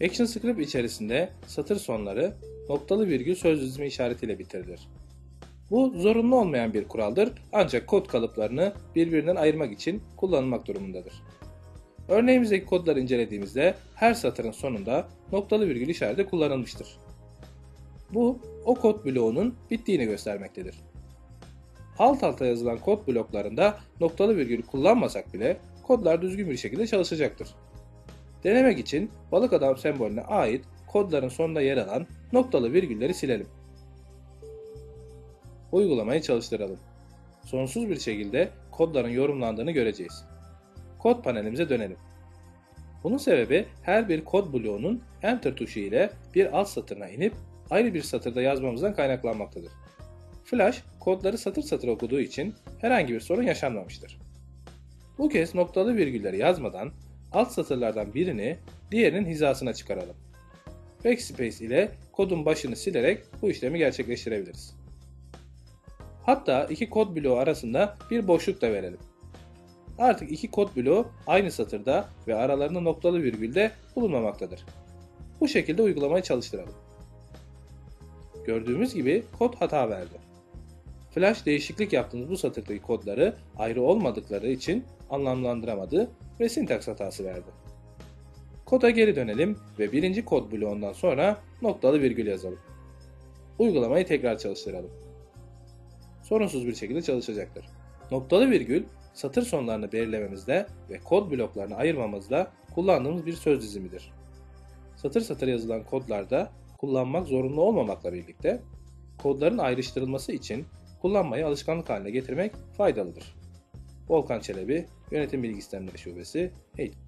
ActionScript içerisinde satır sonları noktalı virgül söz dizimi işaretiyle bitirilir. Bu zorunlu olmayan bir kuraldır ancak kod kalıplarını birbirinden ayırmak için kullanılmak durumundadır. Örneğimizdeki kodları incelediğimizde her satırın sonunda noktalı virgül işareti kullanılmıştır. Bu o kod bloğunun bittiğini göstermektedir. Alt alta yazılan kod bloklarında noktalı virgül kullanmasak bile kodlar düzgün bir şekilde çalışacaktır. Denemek için balık adam sembolüne ait kodların sonunda yer alan noktalı virgülleri silelim. Uygulamayı çalıştıralım. Sonsuz bir şekilde kodların yorumlandığını göreceğiz. Kod panelimize dönelim. Bunun sebebi her bir kod bloğunun Enter tuşu ile bir alt satırına inip ayrı bir satırda yazmamızdan kaynaklanmaktadır. Flash kodları satır satır okuduğu için herhangi bir sorun yaşanmamıştır. Bu kez noktalı virgülleri yazmadan alt satırlardan birini diğerinin hizasına çıkaralım. Backspace ile kodun başını silerek bu işlemi gerçekleştirebiliriz. Hatta iki kod bloğu arasında bir boşluk da verelim. Artık iki kod bloğu aynı satırda ve aralarında noktalı virgülde bulunmamaktadır. Bu şekilde uygulamayı çalıştıralım. Gördüğümüz gibi kod hata verdi. Flash değişiklik yaptığımız bu satırdaki kodları ayrı olmadıkları için anlamlandıramadı ve sintaks hatası verdi. Koda geri dönelim ve birinci kod bloğundan sonra noktalı virgül yazalım. Uygulamayı tekrar çalıştıralım. Sorunsuz bir şekilde çalışacaktır. Noktalı virgül satır sonlarını belirlememizde ve kod bloklarını ayırmamızda kullandığımız bir söz dizimidir. Satır satır yazılan kodlarda kullanmak zorunlu olmamakla birlikte kodların ayrıştırılması için kullanmayı alışkanlık haline getirmek faydalıdır. Volkan Çelebi, Yönetim Bilgi Sistemleri Şubesi, Eğitim.